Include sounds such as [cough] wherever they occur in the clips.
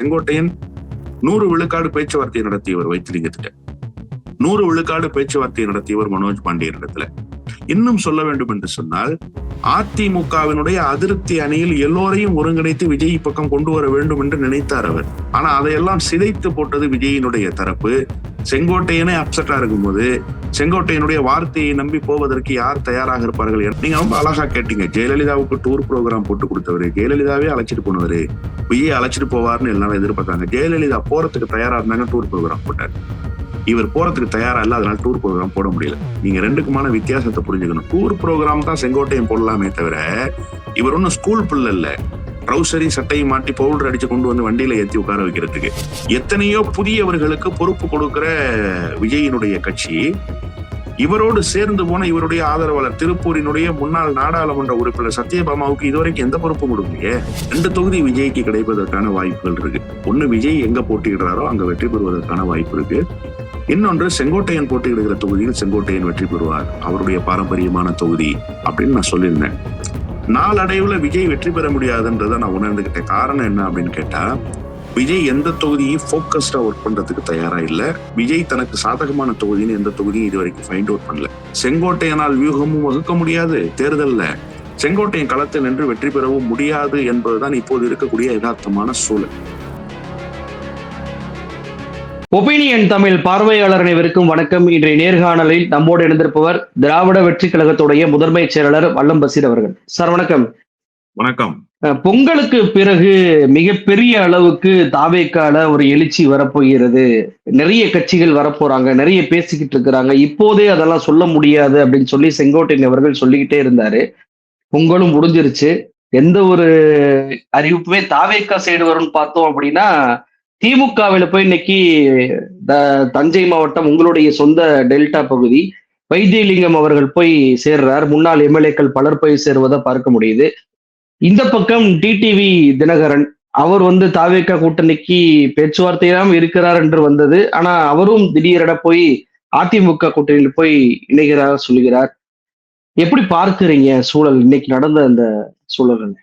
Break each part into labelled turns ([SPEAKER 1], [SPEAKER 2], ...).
[SPEAKER 1] செங்கோட்டையன் நூறு விழுக்காடு பேச்சுவார்த்தை நடத்தியவர் வைத்திலிங்கத்திட்ட நூறு விழுக்காடு பேச்சுவார்த்தை நடத்தியவர் மனோஜ் பாண்டியன் இடத்துல இன்னும் சொல்ல வேண்டும் என்று சொன்னால் அதிமுகவினுடைய அதிருப்தி அணியில் எல்லோரையும் ஒருங்கிணைத்து விஜய் பக்கம் கொண்டு வர வேண்டும் என்று நினைத்தார் அவர். ஆனா அதையெல்லாம் சிதைத்து போட்டது விஜயினுடைய தரப்பு. செங்கோட்டையனே அப்செட்டா இருக்கும்போது செங்கோட்டையனுடைய வார்த்தையை நம்பி போவதற்கு யார் தயாராக இருப்பார்கள் நீங்க ரொம்ப அழகா கேட்டீங்க. ஜெயலலிதாவுக்கு டூர் ப்ரோக்ராம் போட்டு கொடுத்தவரு ஜெயலலிதாவே அழைச்சிட்டு போனவரு பொய்யே அழைச்சிட்டு போவார்னு எல்லாரும் எதிர்பார்த்தாங்க. ஜெயலலிதா போறதுக்கு தயாரா இருந்தாங்க டூர் ப்ரோக்ராம் போட்டார். இவர் போறதுக்கு தயாரா இல்ல அதனால டூர் ப்ரோக்ராம் போட முடியல. நீங்க ரெண்டுக்குமான வித்தியாசத்தை புரிஞ்சுக்கணும். டூர் ப்ரோக்ராம் தான் செங்கோட்டையன் போடலாமே தவிர இவர் ஒன்றும் ஸ்கூல் பிள்ளை இல்லை. ட்ரௌசரி சட்டையும் மாட்டி பவுடர் அடிச்சு கொண்டு வந்து வண்டியில ஏத்தி உட்கார வைக்கிறதுக்கு. எத்தனையோ புதியவர்களுக்கு பொறுப்பு கொடுக்கிற விஜயினுடைய கட்சி இவரோடு சேர்ந்து போன இவருடைய ஆதரவாளர் திருப்பூரினுடைய முன்னாள் நாடாளுமன்ற உறுப்பினர் சத்யபாமாவுக்கு இதுவரைக்கும் எந்த பொறுப்பும் கொடுக்கலையே. ரெண்டு தொகுதி விஜய்க்கு கிடைப்பதற்கான வாய்ப்புகள் இருக்கு. ஒன்னு விஜய் எங்க போட்டியிடுறாரோ அங்க வெற்றி பெறுவதற்கான வாய்ப்பு இருக்கு. இன்னொன்று செங்கோட்டையன் போட்டியிடுகிற தொகுதியில் செங்கோட்டையன் வெற்றி பெறுவார். அவருடைய பாரம்பரியமான தொகுதி அப்படின்னு நான் சொல்லியிருந்தேன். நாளடைவுல விஜய் வெற்றி பெற முடியாதுன்றதை நான் உணர்ந்துகிட்டேன். காரணம் என்ன அப்படின்னு கேட்டா விஜய் எந்த தொகுதியும் ஃபோக்கஸ்டா ஒர்க் பண்றதுக்கு தயாரா இல்ல. விஜய் தனக்கு சாதகமான தொகுதின்னு எந்த தொகுதியும் இது வரைக்கும் ஃபைண்ட் அவுட் பண்ணல. செங்கோட்டையனால் வியூகமும் வகுக்க முடியாது தேர்தல்ல. செங்கோட்டையன் களத்தில் நின்று வெற்றி பெறவும் முடியாது என்பதுதான் இப்போது இருக்கக்கூடிய யதார்த்தமான சூழல்.
[SPEAKER 2] ஒபீனியன் தமிழ் பார்வையாளர் அனைவருக்கும் வணக்கம். இன்றைய நேர்காணலில் நம்மோடு இணைந்திருப்பவர் திராவிட வெற்றி கழகத்துடைய முதன்மை செயலாளர் வல்லம் பசீர் அவர்கள். சார் வணக்கம்.
[SPEAKER 1] வணக்கம்.
[SPEAKER 2] பொங்கலுக்கு பிறகு மிகப்பெரிய அளவுக்கு தாவேக்கால ஒரு எழுச்சி வரப்போகிறது. நிறைய கட்சிகள் வரப்போறாங்க நிறைய பேசிக்கிட்டு இருக்கிறாங்க. இப்போதே அதெல்லாம் சொல்ல முடியாது அப்படின்னு சொல்லி செங்கோட்டையன் அவர்கள் சொல்லிக்கிட்டே இருந்தாரு. பொங்கலும் முடிஞ்சிருச்சு. எந்த ஒரு அறிவிப்புமே தாவேக்கா சைடு வரும்னு பார்த்தோம் அப்படின்னா திமுகவில் போய் இன்னைக்கு த- தஞ்சை மாவட்டம் உங்களுடைய சொந்த டெல்டா பகுதி வைத்தியலிங்கம் அவர்கள் போய் சேர்றார். முன்னாள் எம்எல்ஏக்கள் பலர் போய் சேருவதை பார்க்க முடியுது. இந்த பக்கம் டிடிவி தினகரன் அவர் வந்து தாவேக்கா கூட்டணிக்கு பேச்சுவார்த்தையெல்லாம் இருக்கிறார் என்று வந்தது. ஆனா அவரும் திடீரென போய் அதிமுக கூட்டணியில் போய் இணைகிறார் சொல்லுகிறார். எப்படி பார்க்கிறீங்க சூழல்? இன்னைக்கு நடந்த அந்த சூழல்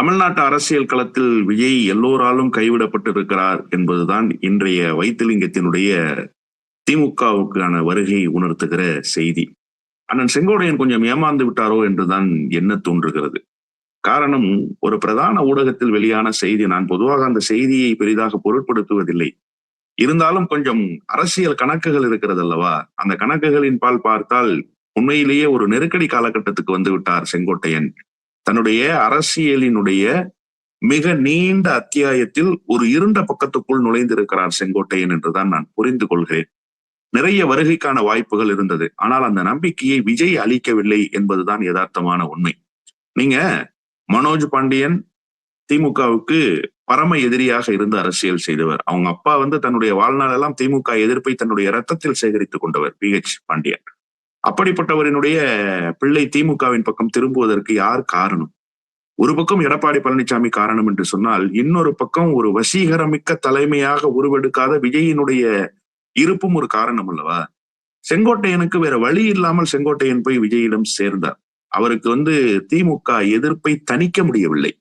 [SPEAKER 1] தமிழ்நாட்டு அரசியல் களத்தில் விஜய் எல்லோராலும் கைவிடப்பட்டிருக்கிறார் என்பதுதான் இன்றைய வைத்திலிங்கத்தினுடைய திமுகவுக்கான வருகை உணர்த்துகிற செய்தி. அண்ணன் செங்கோடையன் கொஞ்சம் ஏமாந்து விட்டாரோ என்றுதான் என்ன தோன்றுகிறது. காரணம் ஒரு பிரதான ஊடகத்தில் வெளியான செய்தி. நான் பொதுவாக அந்த செய்தியை பெரிதாக பொருட்படுத்துவதில்லை. இருந்தாலும் கொஞ்சம் அரசியல் கணக்குகள் இருக்கிறது அல்லவா அந்த கணக்குகளின் பால் பார்த்தால் உண்மையிலேயே ஒரு நெருக்கடி காலகட்டத்துக்கு வந்து விட்டார் செங்கோட்டையன். தன்னுடைய அரசியலினுடைய மிக நீண்ட அத்தியாயத்தில் ஒரு இருண்ட பக்கத்துக்குள் நுழைந்திருக்கிறார் செங்கோட்டையன் என்றுதான் நான் புரிந்து கொள்கிறேன். நிறைய வருகைக்கான வாய்ப்புகள் இருந்தது. ஆனால் அந்த நம்பிக்கையை விஜய் அளிக்கவில்லை என்பதுதான் யதார்த்தமான உண்மை. நீங்க மனோஜ் பாண்டியன் திமுகவுக்கு பரம எதிரியாக இருந்து அரசியல் செய்தவர். அவங்க அப்பா வந்து தன்னுடைய வாழ்நாளெல்லாம் திமுக எதிர்ப்பை தன்னுடைய ரத்தத்தில் சேகரித்துக் கொண்டவர். பி. ஹெச் பாண்டியன். அப்படிப்பட்டவரினுடைய பிள்ளை திமுகவின் பக்கம் திரும்புவதற்கு யார் காரணம்? ஒரு பக்கம் எடப்பாடி பழனிசாமி காரணம் என்று சொன்னால் இன்னொரு பக்கம் ஒரு வசீகரமிக்க தலைமையாக உருவெடுக்காத விஜயினுடைய இருப்பும் ஒரு காரணம் அல்லவா? செங்கோட்டையனுக்கு வேற வழி இல்லாமல் செங்கோட்டையன் போய் விஜயிடம் சேர்ந்தார். அவருக்கு வந்து திமுக எதிர்ப்பை தணிக்க முடியவில்லை.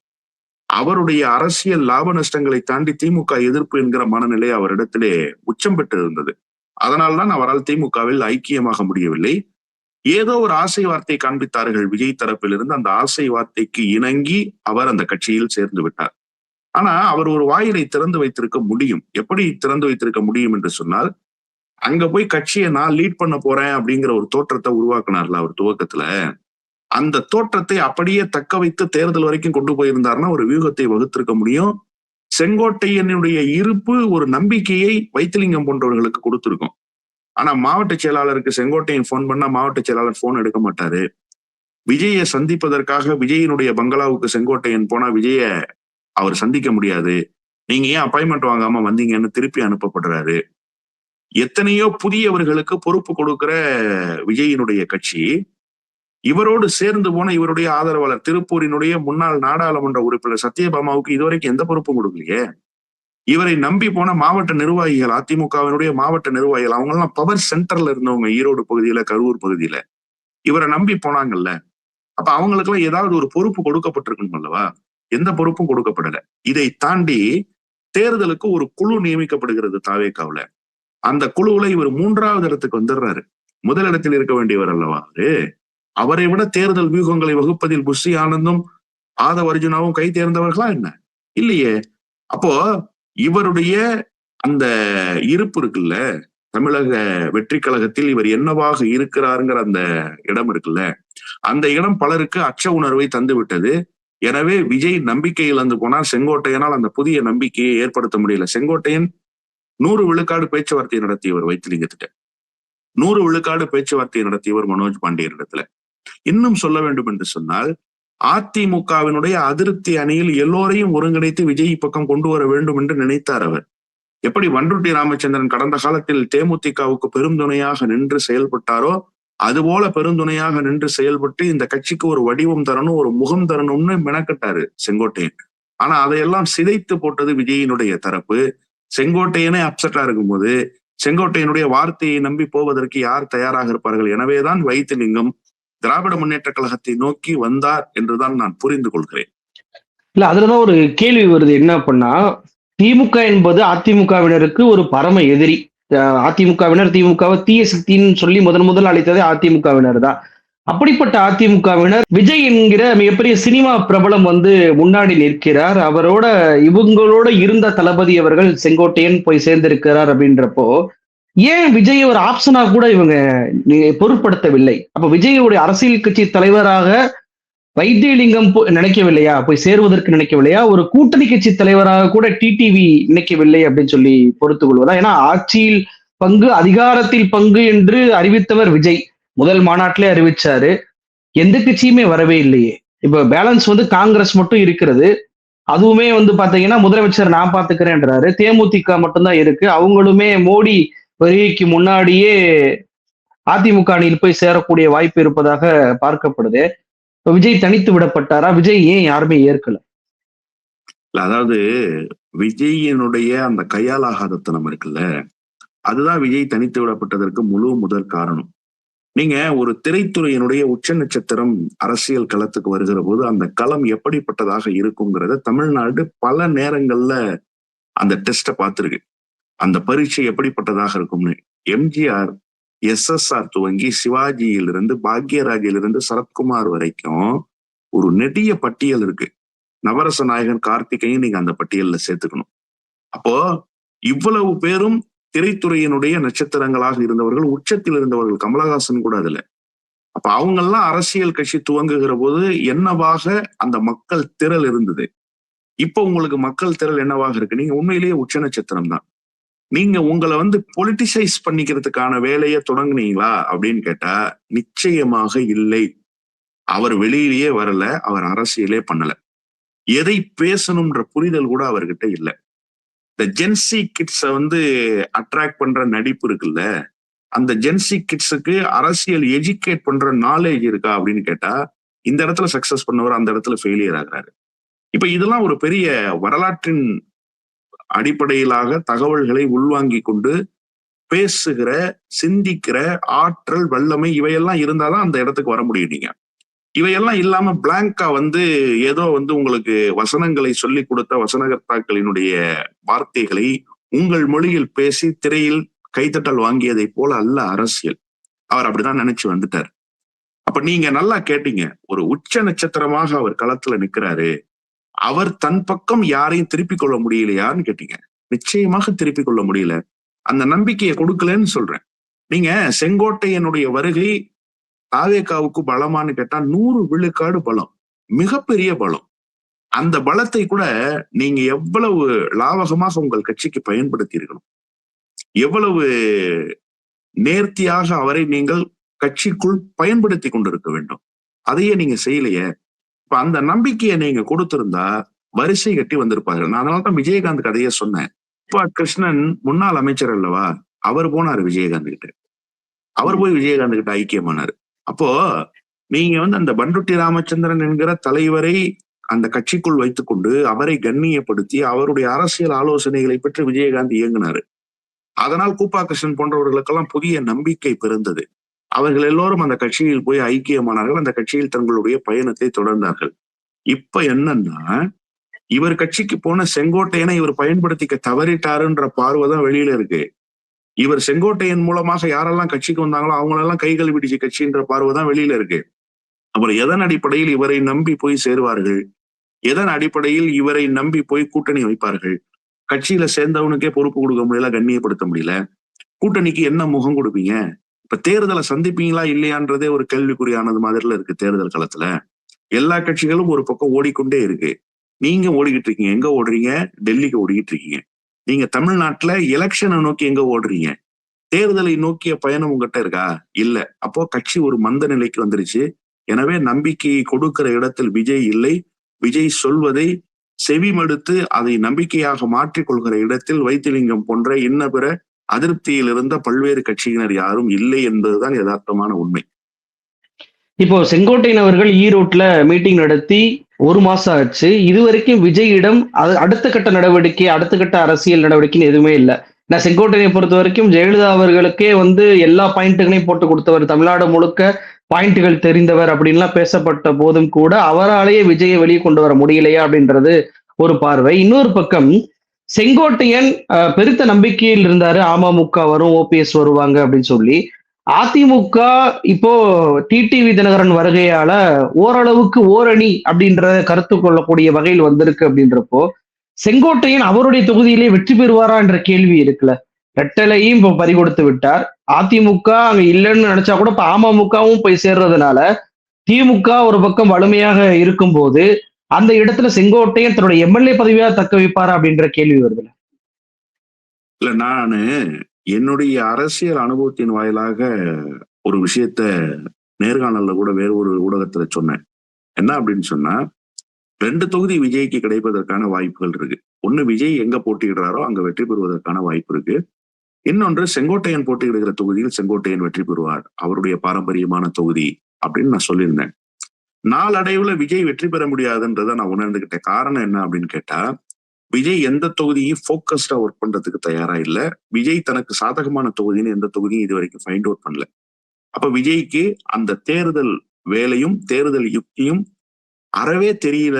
[SPEAKER 1] அவருடைய அரசியல் லாப நஷ்டங்களை தாண்டி திமுக எதிர்ப்பு என்கிற மனநிலை அவரிடத்திலே உச்சம் பெற்றிருந்தது. அதனால்தான் அவரால் திமுகவில் ஐக்கியமாக முடியவில்லை. ஏதோ ஒரு ஆசை வார்த்தை காண்பித்தார்கள் விஜய் தரப்பிலிருந்து அந்த ஆசை வார்த்தைக்கு இணங்கி அவர் அந்த கட்சியில் சேர்ந்து விட்டார். ஆனா அவர் ஒரு வாயிலை திறந்து வைத்திருக்க முடியும். எப்படி திறந்து வைத்திருக்க முடியும் என்று சொன்னால் அங்க போய் கட்சியை நான் லீட் பண்ண போறேன் அப்படிங்கிற ஒரு தோற்றத்தை உருவாக்குனார்ல அவர் துவக்கத்துல அந்த தோற்றத்தை அப்படியே தக்க வைத்து தேர்தல் வரைக்கும் கொண்டு போயிருந்தாருன்னா ஒரு வியூகத்தை வகுத்திருக்க முடியும். செங்கோட்டையனுடைய இருப்பு ஒரு நம்பிக்கையை வைத்திலிங்கம் போன்றவர்களுக்கு கொடுத்திருக்கும். ஆனா மாவட்ட செயலாளருக்கு செங்கோட்டையன் ஃபோன் பண்ணா மாவட்ட செயலாளர் போன் எடுக்க மாட்டாரு. விஜயை சந்திப்பதற்காக விஜயினுடைய பங்களாவுக்கு செங்கோட்டையன் போனா விஜய அவர் சந்திக்க முடியாது. நீங்க ஏன் அப்பாயின்மெண்ட் வாங்காம வந்தீங்கன்னு திருப்பி அனுப்பப்படுறாரு. எத்தனையோ புதியவர்களுக்கு பொறுப்பு கொடுக்கிற விஜயினுடைய கட்சி இவரோடு சேர்ந்து போன இவருடைய ஆதரவாளர் திருப்பூரினுடைய முன்னாள் நாடாளுமன்ற உறுப்பினர் சத்யபாமாவுக்கு இதுவரைக்கும் எந்த பொறுப்பும் கொடுக்கலையே. இவரை நம்பி போன மாவட்ட நிர்வாகிகள் அதிமுகவினுடைய மாவட்ட நிர்வாகிகள் அவங்க எல்லாம் பவர் சென்டர்ல இருந்தவங்க ஈரோடு பகுதியில கரூர் பகுதியில. இவரை நம்பி போனாங்கல்ல. அப்ப அவங்களுக்கு எல்லாம் ஏதாவது ஒரு பொறுப்பு கொடுக்கப்பட்டிருக்கணும் அல்லவா? எந்த பொறுப்பும் கொடுக்கப்படல. இதை தாண்டி தேர்தலுக்கு ஒரு குழு நியமிக்கப்படுகிறது தாவேக்காவில. அந்த குழுவுல இவர் மூன்றாவது இடத்துக்கு வந்துடுறாரு முதலிடத்தில் இருக்க வேண்டியவர் அல்லவா அவரு? அவரை விட தேர்தல் வியூகங்களை வகுப்பதில் புஷி ஆனந்தும் ஆதவ அர்ஜுனாவும் கை தேர்ந்தவர்களா என்ன? இல்லையே. அப்போ இவருடைய அந்த இருப்பு இருக்குல்ல தமிழக வெற்றி கழகத்தில் இவர் என்னவாக இருக்கிறாருங்கிற அந்த இடம் இருக்குல்ல அந்த இடம் பலருக்கு அச்ச உணர்வை தந்து விட்டது. எனவே விஜய் நம்பிக்கை இழந்து போனால் செங்கோட்டையனால் அந்த புதிய நம்பிக்கையை ஏற்படுத்த முடியல. செங்கோட்டையன் நூறு விழுக்காடு பேச்சுவார்த்தை நடத்தியவர் வைத்திலிங்கத்திட்ட நூறு விழுக்காடு பேச்சுவார்த்தை நடத்தியவர் மனோஜ் பாண்டியன் இடத்துல. இன்னும் சொல்ல வேண்டும் என்று சொன்னால் அதிமுகவினுடைய அதிருப்தி அணியில் எல்லோரையும் ஒருங்கிணைத்து விஜய் பக்கம் கொண்டு வர வேண்டும் என்று நினைத்தார் அவர். எப்படி வன்ருட்டி ராமச்சந்திரன் கடந்த காலத்தில் தேமுதிகவுக்கு பெருந்துணையாக நின்று செயல்பட்டாரோ அதுபோல பெருந்துணையாக நின்று செயல்பட்டு இந்த கட்சிக்கு ஒரு வடிவம் தரணும் ஒரு முகம் தரணும்னு மெனக்கட்டாரு செங்கோட்டையன். ஆனா அதையெல்லாம் சிதைத்து போட்டது விஜயினுடைய தரப்பு. செங்கோட்டையனே அப்செட்டா இருக்கும்போது செங்கோட்டையனுடைய வார்த்தையை நம்பி போவதற்கு யார் தயாராக இருப்பார்கள்? எனவேதான் வைத்திலிங்கம் திராவிட முன்னேற்ற கழகத்தை நோக்கி வந்தார் என்றுதான் நான் புரிந்து கொள்கிறேன்.
[SPEAKER 2] இல்ல அதுலதான் ஒரு கேள்வி வருது. என்ன அப்படின்னா திமுக என்பது அதிமுகவினருக்கு ஒரு பரம எதிரி. அதிமுகவினர் திமுகவை தீய சக்தின்னு சொல்லி முதன் முதல் அழைத்ததே அதிமுகவினர் தான். அப்படிப்பட்ட அதிமுகவினர் விஜய் என்கிற மிகப்பெரிய சினிமா பிரபலம் வந்து முன்னாடி நிற்கிறார். அவரோட இவங்களோட இருந்த தளபதி அவர்கள் செங்கோட்டையன் போய் சேர்ந்திருக்கிறார் அப்படின்றப்போ ஏன் விஜய் ஒரு ஆப்ஷனா கூட இவங்க பொருட்படுத்தவில்லை? அப்ப விஜயுடைய அரசியல் கட்சி தலைவராக வைத்தியலிங்கம் போ- நினைக்கவில்லையா? போய் சேருவதற்கு நினைக்கவில்லையா? ஒரு கூட்டணி கட்சி தலைவராக கூட டிடிவி நினைக்கவில்லை அப்படின்னு சொல்லி பொறுத்து கொள்வதா? ஏன்னா ஆட்சியில் பங்கு அதிகாரத்தில் பங்கு என்று அறிவித்தவர் விஜய். முதல் மாநாட்டிலே அறிவிச்சாரு. எந்த கட்சியுமே வரவே இல்லையே. இப்ப பேலன்ஸ் வந்து காங்கிரஸ் மட்டும் இருக்கிறது. அதுவுமே வந்து பாத்தீங்கன்னா முதலமைச்சர் நான் பாத்துக்கிறேன்றாரு. தேமுதிக மட்டும்தான் இருக்கு. அவங்களுமே மோடி வருகைக்கு முன்னாடியே அதிமுக அணியில் போய் சேரக்கூடிய வாய்ப்பு இருப்பதாக பார்க்கப்படுது. இப்ப விஜய் தனித்து விடப்பட்டாரா? விஜய் ஏன் யாருமே ஏற்கல?
[SPEAKER 1] அதாவது விஜயினுடைய அந்த கையாலாகாதத்தனம் இருக்குல்ல அதுதான் விஜய் தனித்து விடப்பட்டதற்கு முழு முதல் காரணம். நீங்க ஒரு திரைத்துறையினுடைய உச்ச நட்சத்திரம் அரசியல் களத்துக்கு வருகிற போது அந்த களம் எப்படிப்பட்டதாக இருக்குங்கிறத தமிழ்நாடு பல நேரங்கள்ல அந்த டெஸ்ட பார்த்திருக்கு. அந்த பரீட்சை எப்படிப்பட்டதாக இருக்கும்னு? எம்ஜிஆர் எஸ்எஸ்ஆர் துவங்கி சிவாஜியிலிருந்து பாக்யராஜிலிருந்து சரத்குமார் வரைக்கும் ஒரு நெடிய பட்டியல் இருக்கு. நவரச நாயகன் கார்த்திகையும் நீங்க அந்த பட்டியல்ல சேர்த்துக்கணும். அப்போ இவ்வளவு பேரும் திரைத்துறையினுடைய நட்சத்திரங்களாக இருந்தவர்கள் உச்சத்தில் இருந்தவர்கள் கமலஹாசன் கூட அதுல. அப்ப அவங்கெல்லாம் அரசியல் கட்சி துவங்குகிற போது என்னவாக அந்த மக்கள் திரள் இருந்தது? இப்போ உங்களுக்கு மக்கள் திரள் என்னவாக இருக்கு? நீங்க உண்மையிலேயே உச்ச நட்சத்திரம் தான் நீங்க உங்களை வந்து பொலிட்டிசைஸ் பண்ணிக்கிறதுக்கான வேலையை தொடங்குனீங்களா அப்படின்னு கேட்டா நிச்சயமாக இல்லை. அவர் வெளியிலேயே வரல அவர் அரசியலே பண்ணல. எதை பேசணும்ன்ற புரிதல் கூட அவர்கிட்ட இல்ல. இந்த ஜென்சி கிட்ஸை வந்து அட்ராக்ட் பண்ற நடிப்பு இருக்குல்ல அந்த ஜென்சி கிட்ஸுக்கு அரசியல் எஜுகேட் பண்ற நாலேஜ் இருக்கா அப்படின்னு கேட்டா இந்த இடத்துல சக்சஸ் பண்ணவர் அந்த இடத்துல ஃபெயிலியர் ஆகுறாரு. இப்ப இதெல்லாம் ஒரு பெரிய வரலாற்றின் அடிப்படையிலாக தகவல்களை உள்வாங்கி கொண்டு பேசுகிற சிந்திக்கிற ஆற்றல் வல்லமை இவையெல்லாம் இருந்தாதான் அந்த இடத்துக்கு வர முடியும் நீங்க. இவையெல்லாம் இல்லாம பிளாங்கா வந்து ஏதோ வந்து உங்களுக்கு வசனங்களை சொல்லி கொடுத்த வசனகர்த்தாக்களினுடைய வார்த்தைகளை உங்கள் மொழியில் பேசி திரையில் கைத்தட்டல் வாங்கியதை போல அல்ல அரசியல். அவர் அப்படிதான் நினைச்சு வந்துட்டார். அப்ப நீங்க நல்லா கேட்டீங்க. ஒரு உச்ச நட்சத்திரமாக அவர் களத்துல நிக்கிறாரு. அவர் தன் பக்கம் யாரையும் திருப்பிக் கொள்ள முடியலையான்னு கேட்டீங்க. நிச்சயமாக திருப்பிக் கொள்ள முடியல. அந்த நம்பிக்கையை கொடுக்கலன்னு சொல்றேன். நீங்க செங்கோட்டையனுடைய வருகை தாவேக்காவுக்கு பலமான்னு கேட்டா நூறு விழுக்காடு பலம். மிகப்பெரிய பலம். அந்த பலத்தை கூட நீங்க எவ்வளவு லாவகமாக உங்கள் கட்சிக்கு பயன்படுத்தியிருக்கணும் எவ்வளவு நேர்த்தியாக அவரை நீங்கள் கட்சிக்குள் பயன்படுத்தி கொண்டிருக்க வேண்டும். அதையே நீங்க செய்யலையே. இப்ப அந்த நம்பிக்கையை நீங்க கொடுத்திருந்தா வரிசை கட்டி வந்திருப்பாரு. நான் அதனாலதான் விஜயகாந்த் கதையை சொன்னேன். இப்ப கிருஷ்ணன் முன்னாள் அமைச்சர் அல்லவா? அவர் போனாரு விஜயகாந்த் கிட்ட. அவர் போய் விஜயகாந்த் கிட்ட ஐக்கியமானாரு அப்போ நீங்க வந்து அந்த பண்ருட்டி ராமச்சந்திரன் என்கிற தலைவரை அந்த கட்சிக்குள் வைத்துக்கொண்டு அவரை கண்ணியப்படுத்தி அவருடைய அரசியல் ஆலோசனைகளை பெற்று விஜயகாந்த் இயங்கினாரு. அதனால் கூப்பா கிருஷ்ணன் போன்றவர்களுக்கெல்லாம் புதிய நம்பிக்கை பிறந்தது. அவர்கள் எல்லோரும் அந்த கட்சியில் போய் ஐக்கியமானார்கள். அந்த கட்சியில் தங்களுடைய பயணத்தை தொடர்ந்தார்கள். இப்ப என்னன்னா இவர் கட்சிக்கு போன செங்கோட்டையனை இவர் பயன்படுத்திக்க தவறிட்டாருன்ற பார்வை தான் வெளியில இருக்கு. இவர் செங்கோட்டையன் மூலமாக யாரெல்லாம் கட்சிக்கு வந்தாங்களோ அவங்களெல்லாம் கைகள் பிடிச்சு கட்சின்ற பார்வை தான் வெளியில இருக்கு. அப்புறம் எதன் அடிப்படையில் இவரை நம்பி போய் சேருவார்கள்? எதன் அடிப்படையில் இவரை நம்பி போய் கூட்டணி வைப்பார்கள்? கட்சியில சேர்ந்தவனுக்கே பொறுப்பு கொடுக்க முடியல கண்ணியப்படுத்த முடியல. கூட்டணிக்கு என்ன முகம் கொடுப்பீங்க? இப்ப தேர்தலை சந்திப்பீங்களா இல்லையான்றதே ஒரு கேள்விக்குறியானது மாதிரில இருக்கு தேர்தல் களத்துல. எல்லா கட்சிகளும் ஒரு பக்கம் ஓடிக்கொண்டே இருக்கு. நீங்க ஓடிக்கிட்டு இருக்கீங்க. எங்க ஓடுறீங்க? டெல்லிக்கு ஓடிக்கிட்டு இருக்கீங்க. நீங்க தமிழ்நாட்டுல எலெக்ஷனை நோக்கி எங்க ஓடுறீங்க? தேர்தலை நோக்கிய பயணம் உங்ககிட்ட இருக்கா? இல்ல. அப்போ கட்சி ஒரு மந்த நிலைக்கு வந்துருச்சு. எனவே நம்பிக்கையை கொடுக்கிற இடத்தில் விஜய் இல்லை. விஜய் சொல்வதை செவிமடுத்து அதை நம்பிக்கையாக மாற்றிக் கொள்கிற இடத்தில் வைத்திலிங்கம் போன்ற இன்ன பிற அதிருப்தியில் இருந்த பல்வேறு கட்சியினர் யாரும் இல்லை என்பதுதான் யதார்த்தமான உண்மை.
[SPEAKER 2] இப்போ செங்கோட்டையன் அவர்கள் ஈரோட்ல மீட்டிங் நடத்தி ஒரு மாசம் ஆச்சு. இதுவரைக்கும் விஜயிடம் அது அடுத்த கட்ட நடவடிக்கை அடுத்த கட்ட அரசியல் நடவடிக்கைன்னு எதுவுமே இல்லை. நான் செங்கோட்டையை பொறுத்த வரைக்கும் ஜெயலலிதா அவர்களுக்கே வந்து எல்லா பாயிண்ட்டுகளையும் போட்டு கொடுத்தவர் தமிழ்நாடு முழுக்க பாயிண்ட்டுகள் தெரிந்தவர் அப்படின்லாம் பேசப்பட்ட போதும் கூட அவராலேயே விஜயை வெளியே கொண்டு வர முடியலையா அப்படின்றது ஒரு பார்வை. இன்னொரு பக்கம் செங்கோட்டையன் பெருத்த நம்பிக்கையில் இருந்தாரு. அமமுக வரும் ஓபிஎஸ் வருவாங்க அப்படின்னு சொல்லி. அதிமுக இப்போ டிடிவி தினகரன் வருகையால ஓரளவுக்கு ஓரணி அப்படின்ற கருத்து கொள்ளக்கூடிய வகையில் வந்திருக்கு அப்படின்றப்போ செங்கோட்டையன் அவருடைய தொகுதியிலே வெற்றி பெறுவாரா என்ற கேள்வி இருக்குல்ல. ரெட்டலையும் இப்போ பறிகொடுத்து விட்டார். அதிமுக அங்க இல்லைன்னு நினைச்சா கூட இப்ப அமமுகவும் போய் சேர்றதுனால திமுக ஒரு பக்கம் வலிமையாக இருக்கும்போது அந்த இடத்துல செங்கோட்டையன் தன்னுடைய எம்எல்ஏ பதவியா தக்க வைப்பாரா அப்படின்ற கேள்வி வருது
[SPEAKER 1] இல்ல நானு என்னுடைய அரசியல் அனுபவத்தின் வாயிலாக ஒரு விஷயத்த நேர்காணல்ல கூட வேற ஒரு ஊடகத்துல சொன்னேன். என்ன அப்படின்னு சொன்னா ரெண்டு தொகுதி விஜய்க்கு கிடைப்பதற்கான வாய்ப்புகள் இருக்கு. ஒண்ணு விஜய் எங்க போட்டியிடுறாரோ அங்க வெற்றி பெறுவதற்கான வாய்ப்பு இருக்கு. இன்னொன்று செங்கோட்டையன் போட்டியிடுகிற தொகுதியில் செங்கோட்டையன் வெற்றி பெறுவார். அவருடைய பாரம்பரியமான தொகுதி அப்படின்னு நான் சொல்லியிருந்தேன். நாளடைவுல விஜய் வெற்றி பெற முடியாதுன்றதை நான் உணர்ந்துகிட்டேன். காரணம் என்ன அப்படின்னு கேட்டா விஜய் எந்த தொகுதியும் ஃபோக்கஸ்டா ஒர்க் பண்றதுக்கு தயாரா இல்ல. விஜய் தனக்கு சாதகமான தொகுதின்னு எந்த தொகுதியும் இது வரைக்கும் ஃபைண்ட் அவுட் பண்ணல. அப்ப விஜய்க்கு அந்த தேர்தல் வேலையும் தேர்தல் யுக்தியும் அறவே தெரியல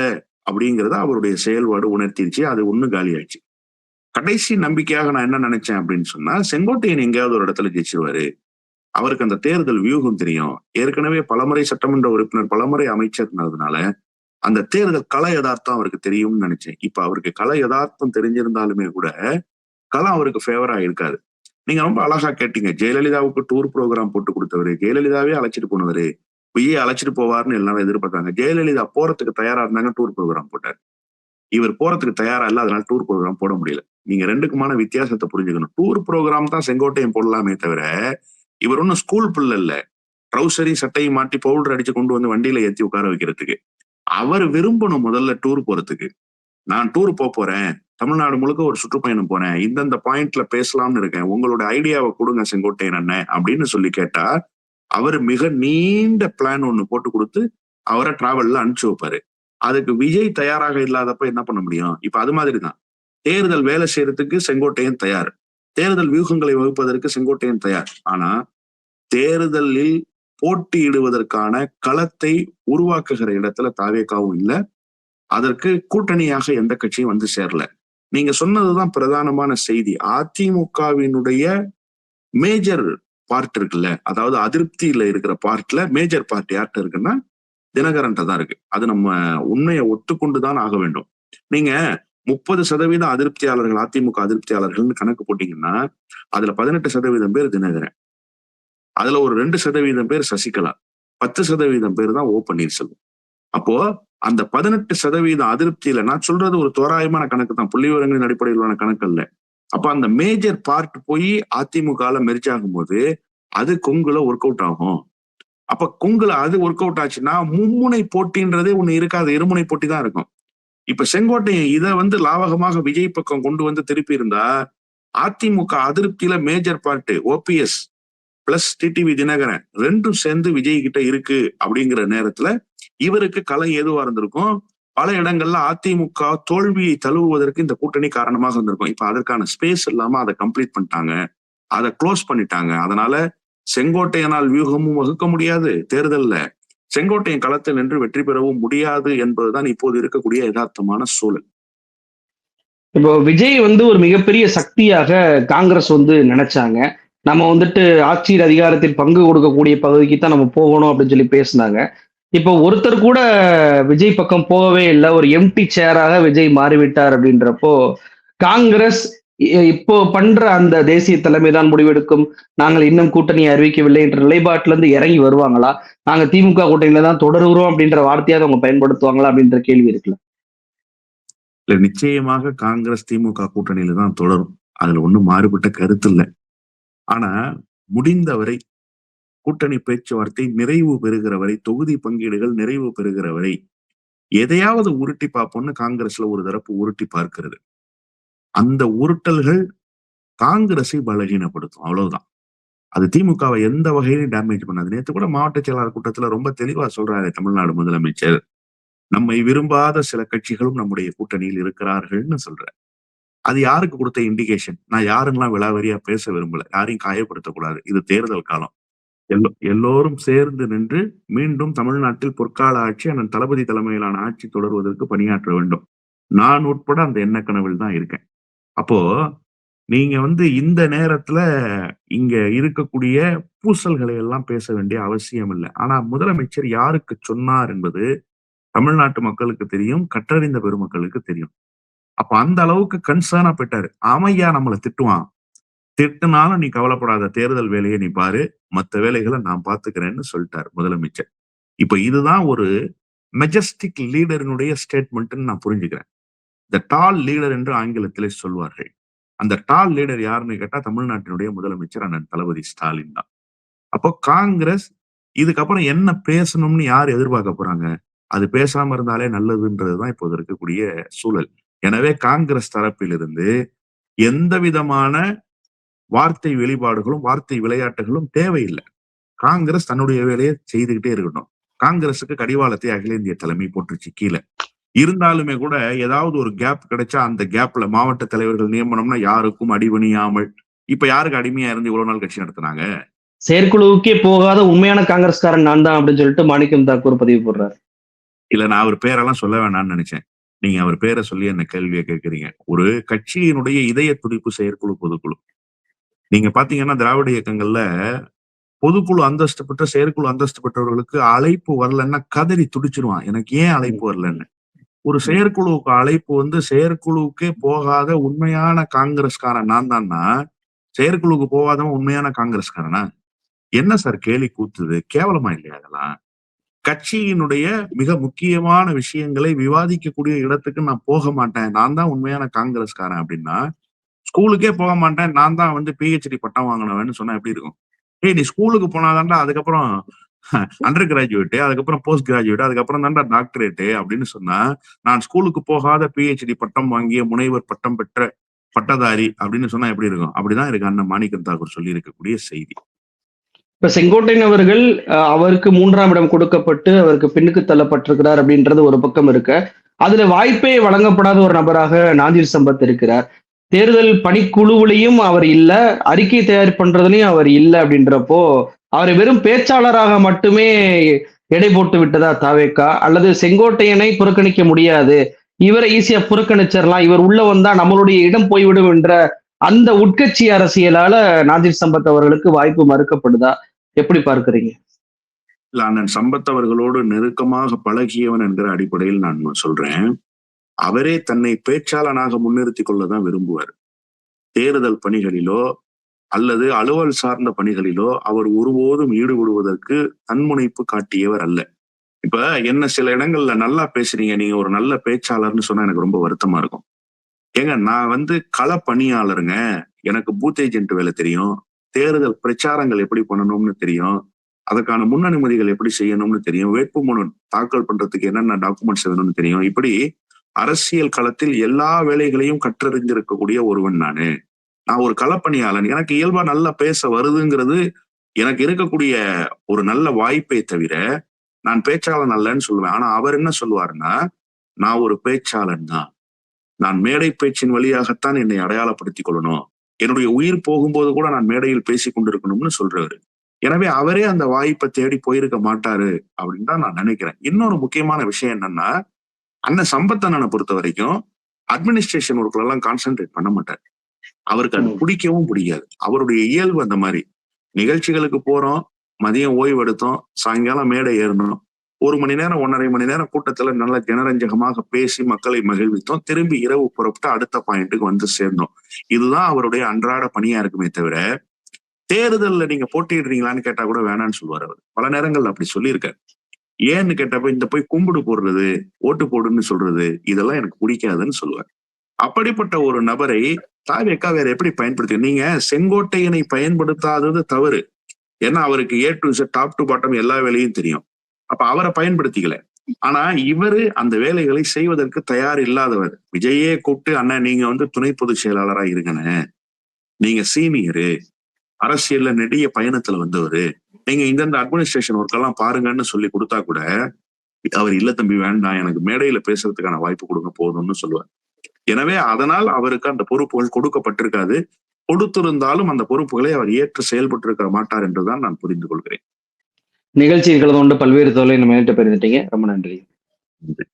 [SPEAKER 1] அப்படிங்கிறத அவருடைய செயல்பாடு உணர்த்திருச்சு. அது ஒண்ணு காலியாச்சு கடைசி நம்பிக்கையாக நான் என்ன நினைச்சேன் அப்படின்னு சொன்னா செங்கோட்டையன் எங்கேயாவது ஒரு இடத்துல ஜெயிச்சிருவாரு. அவருக்கு அந்த தேர்தல் வியூகம் தெரியும். ஏற்கனவே பலமுறை சட்டமன்ற உறுப்பினர் பலமுறை அமைச்சர்னதுனால அந்த தேர்தல் கல யதார்த்தம் அவருக்கு தெரியும்னு நினைச்சேன். இப்ப அவருக்கு கல யதார்த்தம் தெரிஞ்சிருந்தாலுமே கூட களம் அவருக்கு ஃபேவரா இருக்காது நீங்க ரொம்ப அழகா கேட்டீங்க. ஜெயலலிதாவுக்கு டூர் ப்ரோக்ராம் போட்டு கொடுத்தவரு. ஜெயலலிதாவே அழைச்சிட்டு போனவரு. பொய்யே அழைச்சிட்டு போவார்னு எல்லாரும் எதிர்பார்த்தாங்க. ஜெயலலிதா போறதுக்கு தயாரா இருந்தாங்க டூர் ப்ரோக்ராம் போட்டார். இவர் போறதுக்கு தயாரா இல்ல அதனால டூர் ப்ரோக்ராம் போட முடியல. நீங்க ரெண்டுக்குமான வித்தியாசத்தை புரிஞ்சுக்கணும். டூர் ப்ரோக்ராம் தான் செங்கோட்டையம் போடலாமே தவிர இவர் ஒன்னும் ஸ்கூல் பிள்ளை இல்ல ட்ரௌசரையும் சட்டையும் மாட்டி பவுடர் அடிச்சு கொண்டு வந்து வண்டியில ஏத்தி உட்கார வைக்கிறதுக்கு. அவர் விரும்பணும் முதல்ல டூர் போறதுக்கு. நான் டூர் போக போறேன். தமிழ்நாடு முழுக்க ஒரு சுற்றுப்பயணம் போறேன். இந்தந்த பாயிண்ட்ல பேசலாம்னு இருக்கேன். உங்களோட ஐடியாவை கொடுங்க செங்கோட்டையன் அண்ணன் அப்படின்னு சொல்லி கேட்டா அவர் மிக நீண்ட பிளான் ஒன்று போட்டு கொடுத்து அவரை டிராவல்ல அனுப்பிச்சு வைப்பாரு. அதுக்கு விஜய் தயாராக இல்லாதப்ப என்ன பண்ண முடியும்? இப்ப அது மாதிரி தான் தேர்தல் வேலை செய்யறதுக்கு செங்கோட்டையன் தயார். தேர்தல் வியூகங்களை வகுப்பதற்கு செங்கோட்டையன் தயார். ஆனா தேர்தலில் போட்டியிடுவதற்கான களத்தை உருவாக்குகிற இடத்துல தாவேக்காவும் இல்ல. அதற்கு கூட்டணியாக எந்த கட்சியும் வந்து சேரல. நீங்க சொன்னதுதான் பிரதானமான செய்தி. அதிமுகவினுடைய மேஜர் பார்ட் இருக்குல்ல அதாவது அதிருப்தியில இருக்கிற பார்ட்ல மேஜர் பார்ட் யார்கிட்ட இருக்குன்னா தினகரன்ட்ட தான் இருக்கு. அது நம்ம உண்மையை ஒத்துக்கொண்டுதான் ஆக வேண்டும். நீங்க முப்பது சதவீத அதிருப்தியாளர்கள் அதிமுக அதிருப்தியாளர்கள்னு கணக்கு போட்டீங்கன்னா அதுல பதினெட்டு சதவீதம் பேர் தினகரன். அதுல ஒரு ரெண்டு சதவீதம் பேர் சசிகலா. பத்து சதவீதம் பேர் தான் ஓ பன்னீர்செல்வம். அப்போ அந்த பதினெட்டு சதவீத அதிருப்தியில நான் சொல்றது ஒரு தோராயமான கணக்கு தான் புள்ளி விவரங்களின் அடிப்படையிலான கணக்கு அல்ல. அப்ப அந்த மேஜர் பார்ட் போய் அதிமுகல மெர்ஜ் ஆகும்போது அது கொங்குல ஒர்க் அவுட் ஆகும். அப்ப கொங்குல அது ஒர்க் அவுட் ஆச்சுன்னா மும்முனை போட்டின்றதே ஒண்ணு இருக்காது இருமுனை போட்டி தான் இருக்கும். இப்ப செங்கோட்டையன் இதை வந்து லாவகமாக விஜய் பக்கம் கொண்டு வந்து திருப்பி இருந்தா AIADMK அதிருப்தியில major part OPS plus TTV Dhinakaran ரெண்டும் சேர்ந்து விஜய் கிட்ட இருக்கு அப்படிங்கிற நேரத்துல இவருக்கு கலை எதுவா இருந்திருக்கும்? பல இடங்கள்ல அதிமுக தோல்வியை தழுவுவதற்கு இந்த கூட்டணி காரணமாக இருந்திருக்கும். இப்ப அதற்கான ஸ்பேஸ் இல்லாம அதை கம்ப்ளீட் பண்ணிட்டாங்க. அதை க்ளோஸ் பண்ணிட்டாங்க. அதனால செங்கோட்டையனால் வியூகமும் வகுக்க முடியாது. தேர்தல்ல செங்கோட்டையின் களத்தில் நின்று வெற்றி பெறவும் முடியாது என்பதுதான் இப்போது இருக்கக்கூடிய யதார்த்தமான சூழல்.
[SPEAKER 2] இப்போ விஜய் வந்து ஒரு மிகப்பெரிய சக்தியாக காங்கிரஸ் வந்து நினைச்சாங்க. நம்ம வந்துட்டு ஆட்சியில் அதிகாரத்தில் பங்கு கொடுக்கக்கூடிய பகுதிக்கு தான் நம்ம போகணும் அப்படின்னு சொல்லி பேசினாங்க. இப்போ ஒருத்தர் கூட விஜய் பக்கம் போகவே இல்லை. ஒரு எம்டி சேராக விஜய் மாறிவிட்டார் அப்படின்றப்போ காங்கிரஸ் இப்போ பண்ற அந்த தேசிய தலைமை தான் முடிவெடுக்கும். நாங்கள் இன்னும் கூட்டணி அறிவிக்கவில்லை என்ற நிலைப்பாட்டில இருந்து இறங்கி வருவாங்களா? நாங்க திமுக கூட்டணியில தான் தொடருகிறோம் அப்படின்ற வார்த்தையாவது அவங்க பயன்படுத்துவாங்களா அப்படின்ற கேள்வி இருக்குல்ல.
[SPEAKER 1] இல்ல நிச்சயமாக காங்கிரஸ் திமுக கூட்டணியில தான் தொடரும். அதுல ஒண்ணும் மாறுபட்ட கருத்து இல்லை. ஆனா முடிந்தவரை கூட்டணி பேச்சுவார்த்தை நிறைவு பெறுகிற வரை தொகுதி பங்கீடுகள் நிறைவு பெறுகிற வரை எதையாவது உருட்டி பார்ப்போம்னு காங்கிரஸ்ல ஒரு தரப்பு உருட்டி பார்க்கிறது. அந்த உருட்டல்கள் காங்கிரஸை பலகீனப்படுத்தும். அவ்வளவுதான். அது திமுகவை எந்த வகையிலும் டேமேஜ் பண்ணாது. நேற்று கூட மாவட்ட செயலாளர் கூட்டத்துல ரொம்ப தெளிவா சொல்றாரு தமிழ்நாடு முதலமைச்சர். நம்மை விரும்பாத சில கட்சிகளும் நம்முடைய கூட்டணியில் இருக்கிறார்கள்னு சொல்ற அது யாருக்கு கொடுத்த இண்டிகேஷன் நான் யாருங்கெல்லாம் விளாவரியா பேச விரும்பல. யாரையும் காயப்படுத்தக்கூடாது. இது தேர்தல் காலம். எல்லோ எல்லோரும் சேர்ந்து நின்று மீண்டும் தமிழ்நாட்டில் பொற்கால ஆட்சி அண்ணன் தளபதி தலைமையிலான ஆட்சி தொடர்வதற்கு பணியாற்ற வேண்டும். நான் உட்பட அந்த எண்ண கனவில் தான் இருக்கேன். அப்போ நீங்க வந்து இந்த நேரத்துல இங்க இருக்கக்கூடிய பூசல்களை எல்லாம் பேச வேண்டிய அவசியம் இல்லை. ஆனா முதலமைச்சர் யாருக்கு சொன்னார் என்பது தமிழ்நாட்டு மக்களுக்கு தெரியும் கற்றறிந்த பெருமக்களுக்கு தெரியும். அப்ப அந்த அளவுக்கு கன்சர்னா போயிட்டாரு. ஆமையா நம்மளை திட்டுவான்? திட்டுனாலும் நீ கவலைப்படாத தேர்தல் வேலையை நீ பாரு மத்த வேலைகளை நான் பாத்துக்கிறேன்னு சொல்லிட்டார் முதலமைச்சர். இப்ப இதுதான் ஒரு மெஜஸ்டிக் லீடரினுடைய ஸ்டேட்மெண்ட்னு நான் புரிஞ்சுக்கிறேன். த டால் லீடர் என்று ஆங்கிலத்திலே சொல்வார்கள். அந்த டால் லீடர் யாருன்னு கேட்டா தமிழ்நாட்டினுடைய முதலமைச்சர் அண்ணன் தளபதி ஸ்டாலின் தான். அப்போ காங்கிரஸ் இதுக்கப்புறம் என்ன பேசணும்னு யார் எதிர்பார்க்க போறாங்க? அது பேசாம இருந்தாலே நல்லதுன்றதுதான் இப்போது இருக்கக்கூடிய சூழல். எனவே காங்கிரஸ் தரப்பிலிருந்து எந்த விதமான வார்த்தை வெளிப்பாடுகளும் வார்த்தை விளையாட்டுகளும் தேவையில்லை. காங்கிரஸ் தன்னுடைய வேலையை செய்துகிட்டே இருக்கட்டும் காங்கிரஸுக்கு கடிவாளத்தை அகில இந்திய தலைமை போட்டுருச்சு கீழே. இருந்தாலுமே கூட ஏதாவது ஒரு கேப் கிடைச்சா அந்த கேப்ல மாவட்ட தலைவர்கள் நியமனம்னா யாருக்கும் அடிபணியாமல் இப்ப யாருக்கு அடிமையா இருந்து இவ்வளவு நாள் கட்சி நடத்துனாங்க?
[SPEAKER 2] செயற்குழுவுக்கே போகாத உண்மையான காங்கிரஸ்காரன் நான் தான் அப்படின்னு சொல்லிட்டு மாணிக்கம் தாக்கூர் பதிவு போடுறாரு.
[SPEAKER 1] இல்ல நான் அவர் பேரெல்லாம் சொல்ல வேணாம்னு நினைச்சேன். நீங்க அவர் பேரை சொல்லி என்ன கேள்வியை கேட்கறீங்க? ஒரு கட்சியினுடைய இதய துடிப்பு செயற்குழு பொதுக்குழு. நீங்க பாத்தீங்கன்னா திராவிட இயக்கங்கள்ல பொதுக்குழு அந்தஸ்து பெற்ற செயற்குழு அந்தஸ்து பெற்றவர்களுக்கு அழைப்பு வரலன்னா கதறி துடிச்சிருவான். எனக்கு ஏன் அழைப்பு வரலன்னு? ஒரு செயற்குழுவுக்கு அழைப்பு வந்து செயற்குழுவுக்கே போகாத உண்மையான காங்கிரஸ்காரன் நான் தான்னா? செயற்குழுவுக்கு போகாதவன் உண்மையான காங்கிரஸ்காரனா? என்ன சார் கேலி கூத்துது? கேவலமா இல்லையா அதெல்லாம் கட்சியினுடைய மிக முக்கியமான விஷயங்களை விவாதிக்கக்கூடிய இடத்துக்கு நான் போக மாட்டேன். நான் தான் உண்மையான காங்கிரஸ்காரன் அப்படின்னா ஸ்கூலுக்கே போக மாட்டேன். நான் தான் வந்து பிஹெச்டி பட்டம் வாங்கினவன்னு சொன்னா எப்படி இருக்கும்? ஏய் நீ ஸ்கூலுக்கு போனாதான்டா அதுக்கப்புறம் [laughs] அண்டர் கிராஜுவேட் அதுக்கப்புறம் போஸ்ட் கிராஜுவேட் அதுக்கப்புறம் தான்டா டாக்டரேட்டு அப்படின்னு சொன்னா நான் ஸ்கூலுக்கு போகாத பிஹெச்டி பட்டம் வாங்கிய முனைவர் பட்டம் பெற்ற பட்டதாரி அப்படின்னு சொன்னா எப்படி இருக்கும்? அப்படிதான் இருக்கு அண்ணன் மாணிக்கம் தாக்கூர் சொல்லி இருக்கக்கூடிய செய்தி.
[SPEAKER 2] இப்ப செங்கோட்டையன் அவர்கள் அஹ், அவருக்கு மூன்றாம் இடம் கொடுக்கப்பட்டு அவருக்கு பின்னுக்கு தள்ளப்பட்டிருக்கிறார் அப்படின்றது ஒரு பக்கம் இருக்க. அதுல வாய்ப்பே வழங்கப்படாத ஒரு நபராக நாதிர் சம்பத் இருக்கிறார். தேர்தல் பணிக்குழுவிலையும் அவர் இல்ல அறிக்கை தயார் பண்றதுலயும் அவர் இல்ல அப்படின்றப்போ அவரை வெறும் பேச்சாளராக மட்டுமே எடை போட்டு விட்டதா தாவேக்கா? அல்லது செங்கோட்டையனை புறக்கணிக்க முடியாது? இவரை ஈஸியா புறக்கணிச்சிடலாம். இவர் உள்ள வந்தா நம்மளுடைய இடம் போய்விடும் என்ற அந்த உட்கட்சி அரசியலால நாஜிர் சம்பத் அவர்களுக்கு வாய்ப்பு மறுக்கப்படுதா? எப்படி பார்க்கிறீங்க?
[SPEAKER 1] இல்ல அண்ணன் சம்பத் அவர்களோடு நெருக்கமாக பழகியவன் என்கிற அடிப்படையில் நான் சொல்றேன். அவரே தன்னை பேச்சாளனாக முன்னிறுத்திக் கொள்ளதான் விரும்புவார். தேர்தல் பணிகளிலோ அல்லது அலுவல் சார்ந்த பணிகளிலோ அவர் ஒருபோதும் ஈடுபடுவதற்கு தன்முனைப்பு காட்டியவர் அல்ல. இப்ப என்ன சில இடங்கள்ல நல்லா பேசுறீங்க நீங்க ஒரு நல்ல பேச்சாளர்னு சொன்னா எனக்கு ரொம்ப வருத்தமா இருக்கும். ஏங்க நான் வந்து கள பணியாளருங்க. எனக்கு பூத் ஏஜென்ட் வேலை தெரியும். தேர்தல் பிரச்சாரங்கள் எப்படி பண்ணணும்னு தெரியும். அதற்கான முன் அனுமதிகள் எப்படி செய்யணும்னு தெரியும். வேட்புமனு தாக்கல் பண்றதுக்கு என்னென்ன டாக்குமெண்ட்ஸ் வேணும்னு தெரியும். இப்படி அரசியல் களத்தில் எல்லா வேலைகளையும் கற்றறிந்திருக்கக்கூடிய ஒருவன் நானு. நான் ஒரு களப்பணியாளன். எனக்கு இயல்பா நல்லா பேச வருதுங்கிறது எனக்கு இருக்கக்கூடிய ஒரு நல்ல வாய்ப்பை தவிர நான் பேச்சாளன் அல்லன்னு சொல்லுவேன். ஆனா அவர் என்ன சொல்லுவாருன்னா நான் ஒரு பேச்சாளன் தான். நான் மேடை பேச்சின் வழியாகத்தான் என்னை அடையாளப்படுத்திக் கொள்ளணும். என்னுடைய உயிர் போகும்போது கூட நான் மேடையில் பேசி கொண்டிருக்கணும்னு சொல்றவர். எனவே அவரே அந்த வாய்ப்பை தேடி போயிருக்க மாட்டாரு அப்படின்னு தான் நான் நினைக்கிறேன். இன்னொரு முக்கியமான விஷயம் என்னன்னா அண்ணன் சம்பத்தண்ணனை பொறுத்த வரைக்கும் அட்மினிஸ்ட்ரேஷன் ஒர்க்ல எல்லாம் கான்சென்ட்ரேட் பண்ண மாட்டார். அவருக்கு அது. பிடிக்கவும் பிடிக்காது. அவருடைய இயல்பு அந்த மாதிரி. நிகழ்ச்சிகளுக்கு போறோம் மதியம் ஓய்வு எடுத்தோம் சாயங்காலம் மேடை ஏறணும். ஒரு மணி நேரம் ஒன்றரை மணி நேரம் கூட்டத்துல நல்ல ஜனரஞ்சகமாக பேசி மக்களை மகிழ்வித்தோம். திரும்பி இரவு புறப்பட்டு அடுத்த பாயிண்ட்டுக்கு வந்து சேர்ந்தோம். இதுதான் அவருடைய அன்றாட பணியா இருக்குமே தவிர தேர்தல்ல நீங்க போட்டியிடுறீங்களான்னு கேட்டா கூட வேணாம்னு சொல்லுவார் அவர். பல நேரங்கள்ல அப்படி சொல்லியிருக்காரு. ஏன்னு கேட்டப்ப இந்த போய் கும்பிடு போடுறது ஓட்டு போடுன்னு சொல்றது இதெல்லாம் எனக்கு பிடிக்காதுன்னு சொல்லுவார். அப்படிப்பட்ட ஒரு நபரை தாவேக்கா வேற எப்படி பயன்படுத்தி நீங்க செங்கோட்டையனை பயன்படுத்தாதது தவறு. ஏன்னா அவருக்கு A to top to bottom எல்லா வேலையும் தெரியும். அப்ப அவரை பயன்படுத்திக்கல. ஆனா இவரு அந்த வேலைகளை செய்வதற்கு தயார் இல்லாதவர். விஜயே கூப்பிட்டு அண்ணா நீங்க வந்து துணை பொதுச் செயலாளரா இருங்கண்ணே. நீங்க சீனியரு. அரசியல்ல நெடிய பயணத்துல வந்தவரு. நீங்க இந்தந்த அட்மினிஸ்ட்ரேஷன் ஒர்க் எல்லாம் பாருங்கன்னு சொல்லி கொடுத்தா கூட அவர் இல்ல தம்பி வேண்டாம். எனக்கு மேடையில பேசுறதுக்கான வாய்ப்பு கொடுங்க போதும்னு சொல்லுவார். எனவே அதனால் அவருக்கு அந்த பொறுப்புகள் கொடுக்கப்பட்டிருக்காது. கொடுத்திருந்தாலும் அந்த பொறுப்புகளை அவர் ஏற்று செயல்பட்டு இருக்க மாட்டார் என்றுதான் நான் புரிந்து கொள்கிறேன்.
[SPEAKER 2] நிகழ்ச்சியில் கலந்து கொண்டு பல்வேறு தொலை நம்ம பெருந்துட்டீங்க ரொம்ப நன்றி. நன்றி.